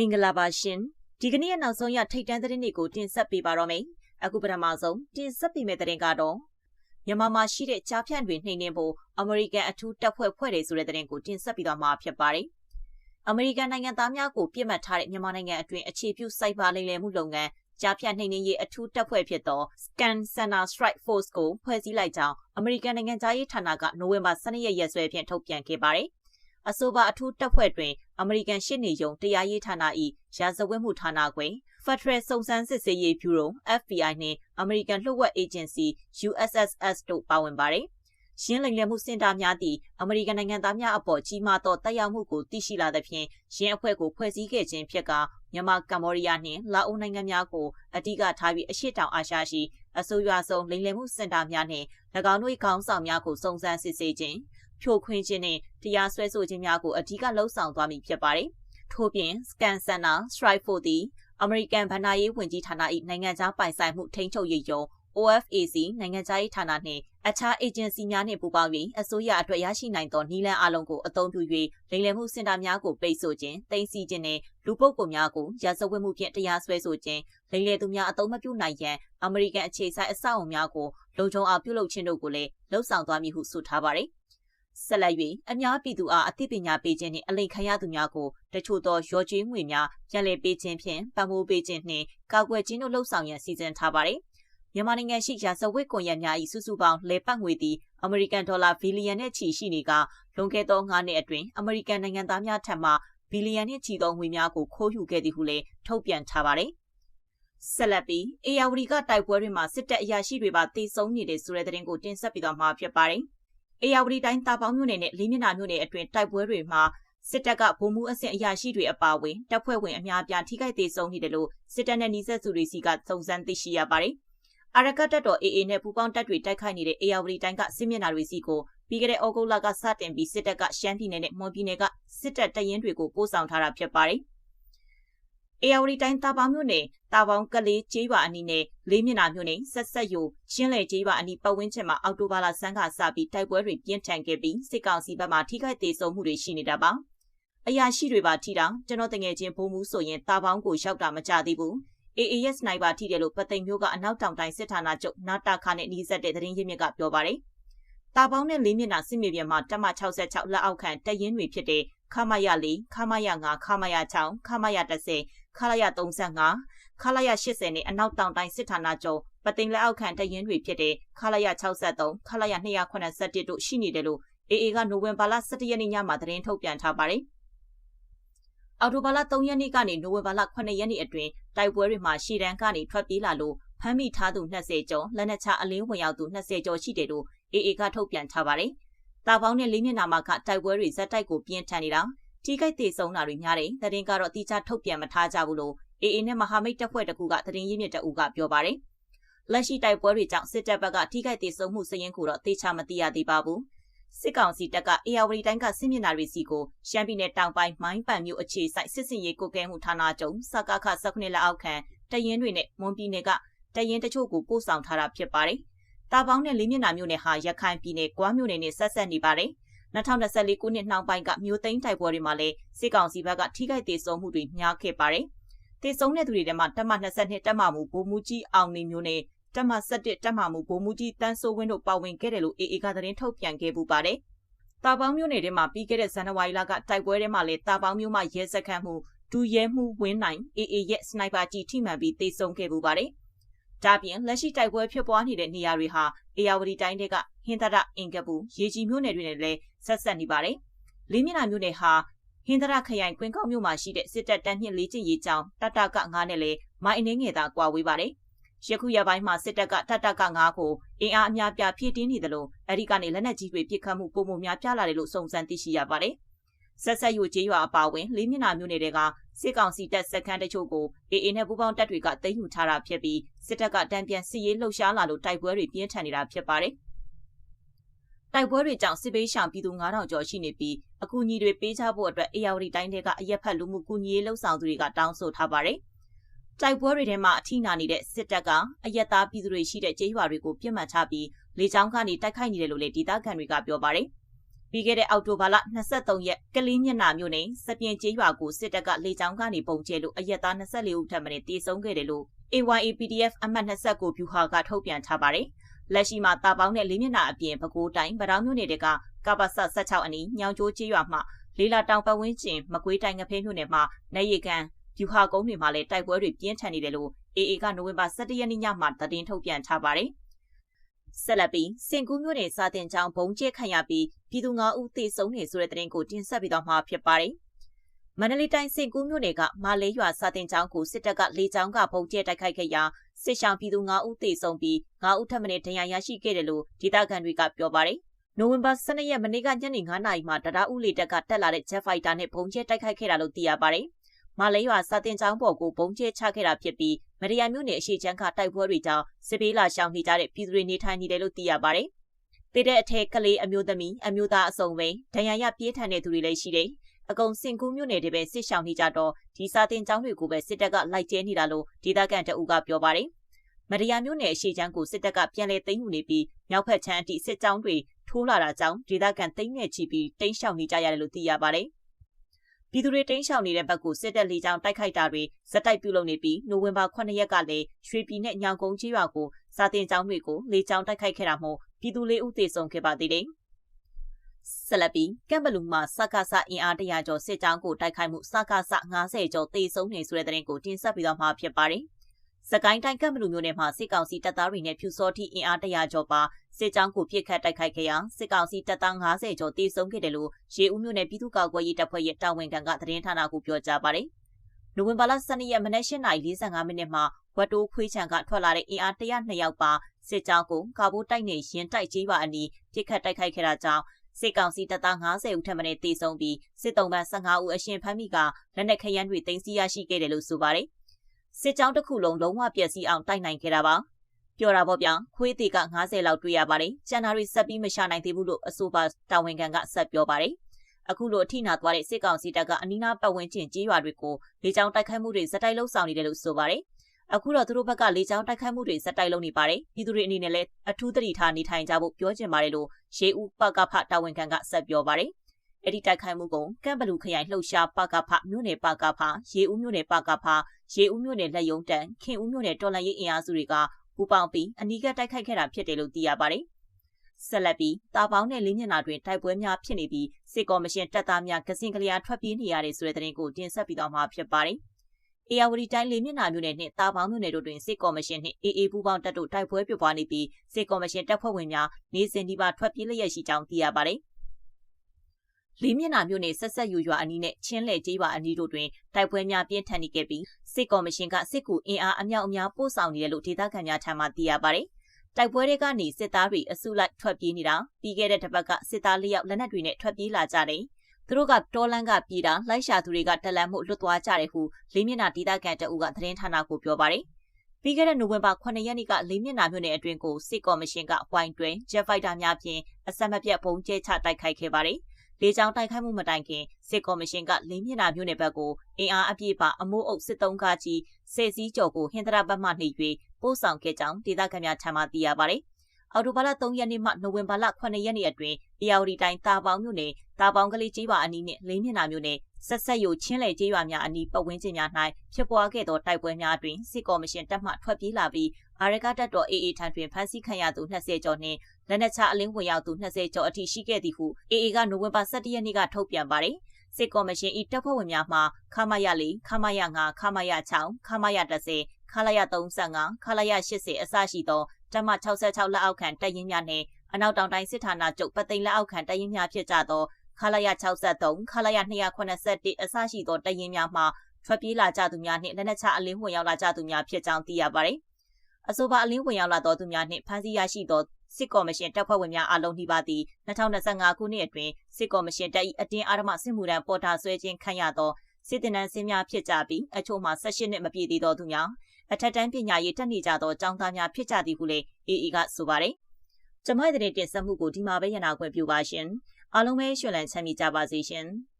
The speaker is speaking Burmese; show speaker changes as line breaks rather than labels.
မင်္ဂလာပါရှင်ဒီကနေ့ရဲ့နောက်ဆုံးရထိတ်တန့်သတင်းတွေကိုတင်ဆက်ပေးပါတော့မယ်အခုပထမဆုံးတင်ဆက်ပေးမယ့်သတင်းကတော့မြန်မာမှာရှိတဲ့ကြားဖြန့်တွေနှိမ်နင်းဖို့အမေရိကန်အထူးတပ်ဖွဲ့ဖွဲ့တယ်ဆိုတဲ့သတင်းကိုတင်ဆက်ပြီးတော့မှာဖြစ်ပါတယ်အမေရိကန်နိုင်ငံသားများကိုပြစ်မှတ်ထားတဲ့မြန်မာနိုင်ငံအတွင်းအခြေပြုစိုက်ပါလိမ့်လည်မှုလုပ်ငန်းကြားဖြတ်နှိမ်နင်းရေးအထူးတပ်ဖွဲ့ဖြစ်သော Scan Center Strike Force ကိုဖွဲ့စည်းလိုက်ကြောင်းအမေရိကန်နိုင်ငံသားရေးဌာနကနိုဝင်ဘာ12ရက်ရက်စွဲဖြင့်ထုတ်ပြန်ခဲ့ပါတယ်အဆိုပါအထူးတပ်ဖွဲ့တွင် အမေရိကန်ရှစ်နေယုံတရားရေးဌာန၏ရာဇဝတ်မှုဌာနခွင် Federal စုံစမ်းစစ်ဆေးရေးဗျူရို FBI နှင့်အမေရိကန်လှုပ်ဝက်အေဂျင်စီ USSS တို့ပါဝင်ပါတယ်။ရှင်းလိမ်လည်မှုစင်တာများသည့်အမေရိကန်နိုင်ငံသားများအပေါ်ကြီးမားသောတက်ရောက်မှုကိုသိရှိလာသဖြင့်ရင်းအဖွဲ့ကိုဖွဲ့စည်းခဲ့ခြင်းဖြစ်ကမြန်မာကမ္ဘောဒီးယားနှင့်လာအိုနိုင်ငံများကိုအဓိကထားပြီးအရှိတောင်အာရှရှိအဆိုရွာဆုံးလိမ်လည်မှုစင်တာများနှင့်၎င်းတို့၏ခေါင်းဆောင်များကိုစုံစမ်းစစ်ဆေးခြင်း ဖြိုခွင်းခြင်းနဲ့တရားစွဲဆိုခြင်းများကိုအဓိကလှုံ့ဆော်သွားမည်ဖြစ်ပါတယ်။ထို့ပြင် Scan Center Strike for သည်အမေရိကန်ဗဏ္ဍာရေးဝန်ကြီးဌာန၏နိုင်ငံခြားပိုင်ဆိုင်မှုထိန်းချုပ်ရေးယုံ OFAC နိုင်ငံခြားရေးဌာနနှင့်အခြားအေဂျင်စီများနှင့်ပူးပေါင်း၍အစိုးရအတွက်ရရှိနိုင်သောနည်းလမ်းအလုံးကိုအသုံးပြု၍လိမ်လည်မှုစင်တာများကိုပိတ်ဆို့ခြင်း၊တင်စီခြင်းနှင့်လူပုဂ္ဂိုလ်များကိုရာဇဝတ်မှုဖြင့်တရားစွဲဆိုခြင်းလိမ်လည်သူများအသုံးမပြုနိုင်ရန်အမေရိကန်အခြေစိုက်အဆောက်အုံများကိုလုံခြုံအောင်ပြုလုပ်ခြင်းတို့ကိုလည်းလှုံ့ဆော်သွားမည်ဟုဆိုထားပါသည် ဆက်လက်၍အများပြည်သူအားအသိပညာပေးခြင်းနှင့်အလိမ်ခံရသူများကိုတချို့သောရော်ကျွေးငွေများပြန်လည်ပေးခြင်းဖြင့်ပံ့ပိုးပေးခြင်းနှင့်ကာကွယ်ခြင်းတို့လှုံ့ဆော်ရန်စီစဉ်ထားပါသည်မြန်မာနိုင်ငံရှိရာဇဝတ်ကွန်ရက်များ၏စုစုပေါင်းလေပတ်ငွေသည်အမေရိကန်ဒေါ်လာဘီလီယံနဲ့ချီရှိနေကလွန်ခဲ့သော9နှစ်အတွင်းအမေရိကန်နိုင်ငံသားများထံမှဘီလီယံနှင့်ချီသောငွေများကိုခိုးယူခဲ့သည်ဟုလည်းထုတ်ပြန်ထားပါတယ်။ဆက်လက်ပြီးအေယာဝတီကတိုက်ပွဲတွေမှာစစ်တပ်အရာရှိတွေပါတေဆုံးနေတဲ့ဆိုတဲ့သတင်းကိုတင်ဆက်ပြီးတော့မှာဖြစ်ပါတယ်။ အေယာဝတီတိုင်းတာပေါင်းမြို့နယ်နဲ့လေးမျက်နှာမြို့နယ်အတွင်းတိုက်ပွဲတွေမှာစစ်တပ်ကဗိုလ်မှူးအဆင့်အရာရှိတွေအပါအဝင်တပ်ဖွဲ့ဝင်အများအပြားထိခိုက်သေးဆုံးနေတယ်လို့စစ်တပ်နဲ့နှိစက်စုတွေစီကစုံစမ်းသိရှိရပါတယ်။အာရကတပ်တော် AA နဲ့ပူးပေါင်းတပ်တွေတိုက်ခိုက်နေတဲ့အေယာဝတီတိုင်းကစစ်မျက်နှာတွေစီကိုပြီးခဲ့တဲ့ဩဂုတ်လကစတင်ပြီးစစ်တပ်ကရှမ်းပြည်နယ်နဲ့မွန်ပြည်နယ်ကစစ်တပ်တရင်တွေကိုပို့ဆောင်ထားတာဖြစ်ပါတယ်။ အေယာဝတီတိုင်းတာပေါင်းမြို့နယ်တာပေါင်းကလေးကျေးရွာအနီးနဲ့လေးမျက်နှာမြို့နယ်ဆက်ဆက်ယိုရှင်းလေကျေးရွာအနီးပတ်ဝန်းကျင်မှာအော်တိုဘာလဆန်းကစပြီးတိုက်ပွဲတွေပြင်းထန်ခဲ့ပြီးစစ်ကောင်စီဘက်မှထိခိုက်ဒေဆုံးမှုတွေရှိနေတာပါအရာရှိတွေပါထိတာကျွန်တော်တငယ်ချင်းဘုံမှုဆိုရင်တာပေါင်းကိုရောက်တာမကြသေးဘူး AAS နိုင်ပါထိတယ်လို့ပသိမ်မျိုးကအနောက်တောင်တိုင်းစစ်ဌာနချုပ်နာတာခါနဲ့နှီးဆက်တဲ့သတင်းရင်းမြစ်ကပြောပါတယ်တာပေါင်းနဲ့လေးမျက်နှာစစ်မြေပြင်မှာတက်မ66လက်အောက်ခံတရင်တွေဖြစ်တဲ့ခမရ4ခမရ5ခမရ6ခမရ10 ခလာရ35ခလာရ80နဲ့အနောက်တောင်တိုင်းစစ်ဌာနချုပ်ပသိမ်လက်အောက်ခံတရင်တွေဖြစ်တဲ့ခလာရ63ခလာရ281တို့ရှိနေတယ်လို့ AA ကနိုဝင်ဘာလ17ရက်နေ့ညမှာသတင်းထုတ်ပြန်ထားပါတယ်။အော်တိုဘာလ3ရက်နေ့ကနေနိုဝင်ဘာလ9ရက်နေ့အတွင်းတိုက်ပွဲတွေမှာရှီတန်းကနေထွက်ပြေးလာလို့ဖမ်းမိထားသူ20ကျော်လက်နက်ချအလင်းဝင်ရောက်သူ20ကျော်ရှိတယ်လို့ AA ကထုတ်ပြန်ထားပါတယ်။တာပေါင်းနဲ့လေးမျက်နှာမှာကတိုက်ပွဲတွေဇက်တိုက်ကိုပြင်းထန်နေတာ ထိခိုက်သေးဆုံးတာတွေများတယ်။သတင်းကတော့တိကျထုတ်ပြန်မထားကြဘူးလို့ AA နဲ့မဟာမိတ်တပ်ဖွဲ့တကူကသတင်းရင်းမြစ်တအူကပြောပါတယ်။လက်ရှိတိုက်ပွဲတွေကြောင့်စစ်တပ်ဘက်ကထိခိုက်သေးဆုံးမှုစရင်ကိုတော့သေချာမသိရသေးပါဘူး။စစ်ကောင်စီတပ်ကအေယာဝတီတိုင်းကစစ်မျက်နှာတွေစီကိုရှမ်းပြည်နယ်တောင်ပိုင်းမိုင်းပန်မြို့အခြေစိုက်စစ်စင်ရေးကိုကဲမှုဌာနချုပ်စကခ19လက်အောက်ခံတရင်တွေနဲ့မွန်ပြည်နယ်ကတရင်တချို့ကိုပို့ဆောင်ထားတာဖြစ်ပါတယ်။တာပေါင်းနဲ့လေးမျက်နှာမြို့နယ်ဟာရခိုင်ပြည်နယ်ကွားမြို့နယ်နဲ့ဆက်ဆက်နေပါတယ်။ 2024ခုနှစ်နှောင်းပိုင်းကမြို့သိမ်းတိုက်ပွဲတွေမှာလည်းစစ်ကောင်စီဘက်ကထိခိုက်သေးဆုံးမှုတွေများခဲ့ပါတယ်။သေဆုံးတဲ့သူတွေထဲမှာတပ်မ22တပ်မမှုဗိုလ်မှူးကြီးအောင်နေမျိုးနဲ့တပ်မ17တပ်မမှုဗိုလ်မှူးကြီးတန်းစိုးဝင်းတို့ပါဝင်ခဲ့တယ်လို့ AA ကသတင်းထုတ်ပြန်ခဲ့ပူပါတယ်။တာပေါင်းမျိုးနယ်ထဲမှာပြီးခဲ့တဲ့ဇန်နဝါရီလကတိုက်ပွဲထဲမှာလည်းတာပေါင်းမျိုးမှာရဲစခန်းမှုဒူရဲမှုဝင်းနိုင် AA ရဲ့စနိုက်ပါကြီးထိမှန်ပြီးတေဆုံးခဲ့ပူပါတယ်။ ဒါပြင်လက်ရှိတိုက်ပွဲဖြစ်ပွားနေတဲ့နေရာတွေဟာအေယာဝတီတိုင်းတွေကဟင်္ဒရအင်ကပူရေကြီးမြို့နယ်တွေနဲ့လည်းဆက်ဆက်နေပါတယ်။လေးမျက်နှာမြို့နယ်ဟာဟင်္ဒရခရိုင်ကွင်းကောက်မြို့မှာရှိတဲ့စစ်တပ်တန်းမြင့်လေးကျင်ရေးကျောင်းတတက9နဲ့လည်းမိုင်းအနေငယ်သာကွာဝေးပါတယ်။ယခုရပိုင်းမှာစစ်တပ်ကတတက9ကိုအင်အားအများပြဖြည့်တင်းနေတယ်လို့အဲဒီကနေလက်နက်ကြီးတွေပစ်ခတ်မှုပုံမှုများပြလာတယ်လို့စုံစမ်းသိရှိရပါတယ်။ ဆက်ဆက်ယူကျေးရွာအပါအဝင်လေးမျက်နှာမြို့နယ်တွေကစစ်ကောင်စီတပ်စခန်းတချို့ကို AA နဲ့ပူးပေါင်းတပ်တွေကသိမ်းယူထားတာဖြစ်ပြီးစစ်တပ်ကတံပြန်စစ်ရေးလှုပ်ရှားလာလို့တိုက်ပွဲတွေပြင်းထန်နေတာဖြစ်ပါတယ်။တိုက်ပွဲတွေကြောင့်စစ်ပေးရှောင်ပြည်သူ9000ကျော်ရှိနေပြီးအကူအညီတွေပေးချဖို့အတွက်အေယာဝတီတိုင်းတွေကအရက်ဖက်လူမှုကူညီရေးလှုပ်ဆောင်သူတွေကတောင်းဆိုထားပါတယ်။တိုက်ပွဲတွေထဲမှာအထိနာနေတဲ့စစ်တပ်ကအရက်သားပြည်သူတွေရှိတဲ့ကျေးရွာတွေကိုပြစ်မှတ်ထားပြီးလေကြောင်းကနေတိုက်ခိုက်နေတယ်လို့လည်းဒေသခံတွေကပြောပါတယ်။ ပြီးခဲ့တဲ့အောက်တိုဘာလ23ရက်ကလေးမျက်နှာမြို့နယ်စပြင်းကျေးရွာကိုစစ်တပ်ကလေကြောင်းကနေပုံကျဲလို့အရက်သား24ဦးထပ်မံတေဆုံးခဲ့တယ်လို့ AYAPDF အမှတ်29ဗျူဟာကထုတ်ပြန်ထားပါတယ်။လက်ရှိမှာတာပေါင်းနဲ့လေးမျက်နှာအပြင်ပဲခူးတိုင်းဗတောင်းမြို့နယ်တွေကကပ္ပဆ16အနီးညောင်ကျိုးကျေးရွာမှလေးလာတောင်ပတ်ဝန်းကျင်မကွေးတိုင်းငဖဲမြို့နယ်မှာနေရီကန်ဗျူဟာကုန်းတွေမှာလည်းတိုက်ပွဲတွေပြင်းထန်နေတယ်လို့ AA ကနိုဝင်ဘာ17ရက်နေ့ညမှာသတင်းထုတ်ပြန်ထားပါတယ်။ ဆက်လက်ပြီးစင်ကူးမြို့နယ်စာတင်ကျောင်းဘုံကျဲခံရပြီးပြည်သူ9ဦးသေဆုံးနေဆိုတဲ့သတင်းကိုတင်ဆက်ပြီးတော့မှာဖြစ်ပါတယ်။မန္တလေးတိုင်းစင်ကူးမြို့နယ်ကမာလေးရွာစာတင်ကျောင်းကိုစစ်တပ်ကလေကြောင်းကဘုံကျဲတိုက်ခိုက်ခဲ့ရာစစ်ဆောင်ပြည်သူ9ဦးသေဆုံးပြီး9ဦးထပ်မံဒဏ်ရာရရှိခဲ့တယ်လို့ဒေသခံတွေကပြောပါတယ်။နိုဝင်ဘာ12ရက်မနေ့ကညနေ9နာရီမှာတရားဥလေတက်ကတက်လာတဲ့ Jet Fighter နဲ့ဘုံကျဲတိုက်ခိုက်ခဲ့တာလို့သိရပါတယ်။ မလေးရွာစာတင်ကျောင်းပေါ်ကိုဘုံကျဲချခဲ့တာဖြစ်ပြီးမရယာမြို့နယ်အရှိချမ်းကတိုက်ပွဲတွေကြောင့်စစ်ပေးလာရှောင်နေကြတဲ့ပြည်သူတွေနေထိုင်နေတယ်လို့သိရပါတယ်။တည်တဲ့အထက်ကလေးအမျိုးသမီးအမျိုးသားအစုံပဲဒဏ်ရာရပြေးထန်တဲ့သူတွေလည်းရှိတယ်။အကုံစင်ကူးမြို့နယ်တွေပဲစစ်ရှောင်နေကြတော့ဒီစာတင်ကျောင်းတွေကိုပဲစစ်တပ်ကလိုက်ကျဲနေတာလို့ဒေသခံတအူကပြောပါတယ်။မရယာမြို့နယ်အရှိချမ်းကိုစစ်တပ်ကပြန်လည်သိမ်းယူနေပြီးမြောက်ဖက်ချမ်းအထိစစ်ကြောင်းတွေထိုးလာတာကြောင့်ဒေသခံသိမ်းငယ်ချီပြီးတိမ်းရှောင်နေကြရတယ်လို့သိရပါတယ်။ ပြည်သူတွေတင်းရှောင်နေတဲ့ဘက်ကိုစစ်တပ်လေကြောင်းတိုက်ခိုက်တာတွေဇက်တိုက်ပြုလုပ်နေပြီးနိုဝင်ဘာ9ရက်ကလည်းရွှေပြည်နဲ့ညောင်ကုန်းချေးရွာကိုစာတင်ကျောင်းတွေကိုလေကြောင်းတိုက်ခိုက်ခဲ့တာမို့ပြည်သူလေးဦးသေဆုံးခဲ့ပါသေးတယ်။ဆလပီကမ်ဘလူမှာစကားဆအင်အားတရာကျော်စစ်ကြောင်းကိုတိုက်ခိုက်မှုစကားဆ90ကျော်သေဆုံးနေဆိုတဲ့တဲ့ရင်ကိုတင်ဆက်ပြီးတော့မှဖြစ်ပါတယ်။ စကိုင်းတိုင်းကံမလူမျိုးနယ်မှာစစ်ကောင်စီတပ်သားတွေနဲ့ဖြူစောတိအင်အားတရာကျော်ပါစစ်ကြောင်းကိုပြစ်ခတ်တိုက်ခိုက်ခဲ့ရာစစ်ကောင်စီတပ်သား90ကျော်တေဆုံးခဲ့တယ်လို့ရေဦးမြို့နယ်ပြည်သူ့ကာကွယ်ရေးတပ်ဖွဲ့ရဲ့တာဝန်ခံကသတင်းဌာနကိုပြောကြားပါတယ်။နိုဝင်ဘာလ12ရက်မနက်8:45မိနစ်မှာဝတ်တိုးခွေးချံကထွက်လာတဲ့အင်အား102ယောက်ပါစစ်ကြောင်းကိုကာဘိုးတိုက်နေရင်တိုက်ကြီးပါအနီးပြစ်ခတ်တိုက်ခိုက်ခဲ့တာကြောင့်စစ်ကောင်စီတပ်သား90ဦးထပ်မံတေဆုံးပြီးစစ်တုံးပန်း15ဦးအရှင်ဖမ်းမိကလက်နက်ခရမ်းတွေတင်စီရရှိခဲ့တယ်လို့ဆိုပါတယ်။ စစ်ကြောင်းတစ်ခုလုံးလုံးဝပျက်စီးအောင်တိုက်နိုင်ခဲ့တာပါပြောတာပေါ့ဗျာခွေးသေးက90လောက်တွေ့ရပါတယ်ကျန်တာတွေဆက်ပြီးမရှာနိုင်သေးဘူးလို့အဆိုပါတာဝန်ခံကဆက်ပြောပါတယ်အခုလိုအထိနာသွားတဲ့စစ်ကောင်စီတပ်ကအနီးနားပတ်ဝန်းကျင်ကြီးရွာတွေကိုလေကြောင်းတိုက်ခိုက်မှုတွေဇက်တိုက်လှုပ်ဆောင်နေတယ်လို့ဆိုပါတယ်အခုတော့သူတို့ဘက်ကလေကြောင်းတိုက်ခိုက်မှုတွေဇက်တိုက်လုပ်နေပါတယ်ပြည်သူတွေအနေနဲ့လည်းအထူးသတိထားနေထိုင်ကြဖို့ပြောချင်ပါတယ်လို့ရေဦးပကဖတာဝန်ခံကဆက်ပြောပါတယ် အဲ့ဒီတိုက်ခိုက်မှုကိုကမ်ဘလူခရိုင်လှုပ်ရှားပကဖမြို့နယ်ပကဖရေဦးမြို့နယ်ပကဖရေဦးမြို့နယ်လက်ယုံတန်ခင်ဦးမြို့နယ်တော်လန်ရေးအင်အားစုတွေကပူပေါင်းပြီးအနီးကပ်တိုက်ခိုက်ခဲ့တာဖြစ်တယ်လို့သိရပါတယ်။ဆက်လက်ပြီးတာပေါင်းနဲ့လင်းမျက်နှာတွင်တိုက်ပွဲများဖြစ်နေပြီးစစ်ကော်မရှင်တပ်သားများကစင်ကလျာထွက်ပြေးနေရတဲ့ဆိုတဲ့သတင်းကိုတင်ဆက်ပြီးတော့မှာဖြစ်ပါတယ်။အေယာဝတီတိုင်းလေးမျက်နှာမြို့နယ်နှင့်တာပေါင်းမြို့နယ်တို့တွင်စစ်ကော်မရှင်နှင့်အေအေပူပေါင်းတပ်တို့တိုက်ပွဲဖြစ်ပွားနေပြီးစစ်ကော်မရှင်တပ်ဖွဲ့ဝင်များနေစဉ်ဒီပါထွက်ပြေးလျက်ရှိကြောင်းသိရပါတယ်။ လေးမျက်နှာမြို့နယ်ဆက်ဆက်ယူရွာအနီးနဲ့ချင်းလေကျေးရွာအနီးတို့တွင်တိုက်ပွဲများပြင်းထန်နေခဲ့ပြီးစစ်ကော်မရှင်ကစစ်ကူအင်အားအမြောက်အများပို့ဆောင်နေတယ်လို့ဒေသခံများထံမှသိရပါတယ်။တိုက်ပွဲတွေကနေစစ်သားတွေအစုလိုက်ထွက်ပြေးနေတာပြီးခဲ့တဲ့တစ်ပတ်ကစစ်သား၄ယောက်လက်နက်တွေနဲ့ထွက်ပြေးလာကြတယ်။သူတို့ကတောလန်းကပြေးတာလိုက်ရှာသူတွေကတက်လန့်မှုလွတ်သွားကြတယ်ဟုလေးမျက်နှာဒေသခံတအုပ်ကသတင်းဌာနကိုပြောပါတယ်။ပြီးခဲ့တဲ့နိုဝင်ဘာ9ရက်နေ့ကလေးမျက်နှာမြို့နယ်အတွင်းကိုစစ်ကော်မရှင်ကဝိုင်းတွင်ဂျက်ဖိုက်တာများဖြင့်အဆက်မပြတ်ပုံကျဲချတိုက်ခိုက်ခဲ့ပါတယ်။ လေကြောင်းတိုက်ခိုက်မှုမတိုင်ခင်စစ်ကော်မရှင်ကလင်းမြင့်နာမြို့နယ်ဘက်ကိုအင်အားအပြည့်ပါအမိုးအုပ်စစ်တုံးကားကြီးဆယ်စည်းကျော်ကိုဟင်္ဒရာဘတ်မှနှိပ်၍ပို့ဆောင်ခဲ့ကြောင်းဒေသခံများထံမှသိရပါတယ်။အော်တိုဘာလ3ရက်နေ့မှနိုဝင်ဘာလ9ရက်နေ့အတွင်းအေယာဝတီတိုင်းတာပေါင်းမြို့နယ်တာပေါင်းကလေးကျေးရွာအနီးနှင့်လင်းမြင့်နာမြို့နယ်ဆက်ဆက်ယူချင်းလေကျေးရွာများအနီးပတ်ဝန်းကျင်များ၌ဖြစ်ပွားခဲ့သောတိုက်ပွဲများတွင်စစ်ကော်မရှင်တပ်မှထွက်ပြေးလာပြီး အာရကတပ်တော် AA ထံတွင်ဖမ်းဆီးခံရသူ20ကျော်နှင့်လက်နက်ချအလင်းဝင်ရောက်သူ20ကျော်အထိရှိခဲ့သည်ဟု AA ကနိုဝင်ဘာ17ရက်နေ့ကထုတ်ပြန်ပါတယ်။စစ်ကော်မရှင်၏တပ်ဖွဲ့ဝင်များမှခမရ4ခမရ5ခမရ6ခမရ10ခလာရ35ခလာရ80အစရှိသောတမ66လက်အောက်ခံတပ်ရင်းများနှင့်အနောက်တောင်တိုင်းစစ်ဌာနချုပ်ပသိမ်လက်အောက်ခံတပ်ရင်းများဖြစ်ကြသောခလာရ63ခလာရ281အစရှိသောတပ်ရင်းများမှထွက်ပြေးလာကြသူများနှင့်လက်နက်ချအလင်းဝင်ရောက်လာကြသူများဖြစ်ကြောင်းသိရပါတယ်။ အဆိုပါအလင်းဝင်ရောက်လာသောသူများနှင့်ဖမ်းဆီးရရှိသောစစ်ကော်မရှင်တပ်ဖွဲ့ဝင်များအားလုံးနှိပါသည်2025ခုနှစ်အတွင်းစစ်ကော်မရှင်တပ်၏အတင်းအာရမစစ်မှုထမ်းပေါ်တာဆွဲခြင်းခံရသောစစ်တင်နန်းစင်းများဖြစ်ကြပြီးအချို့မှာ18နှစ်မပြည့်သေးသောသူများအထက်တန်းပညာရေးတက်နေကြသောကျောင်းသားများဖြစ်ကြသည်ဟုလည်း AA ကဆိုပါတယ်။ကျမရဲ့တဲ့တင်ဆက်မှုကိုဒီမှာပဲရနာခွင့်ပြုပါရှင်။အားလုံးပဲရှင်လန်းချမ်းမြေကြပါစေရှင်။